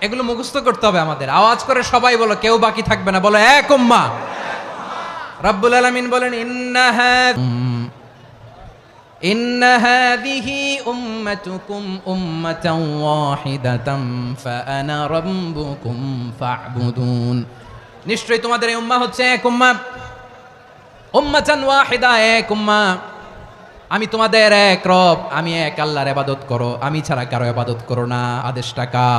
এগুলো মুখস্থ করতে হবে আমাদের আওয়াজ করে সবাই বলো কেউ বাকি থাকবে না বলো এক উম্মা রব্বুল আলামিন বলেন ইন্নাহা إن هذه أمتكم أمة واحدة فأنا ربكم فاعبدون নিশ্চয়ই তোমাদের এই উম্মা হচ্ছে এক উম্মা উম্মাতান ওয়াহিদা এক উম্মা আমি তোমাদের এক রব আমি এক আল্লাহর ইবাদত করো আমি ছাড়া কারো ইবাদত করো না আদেশটা কার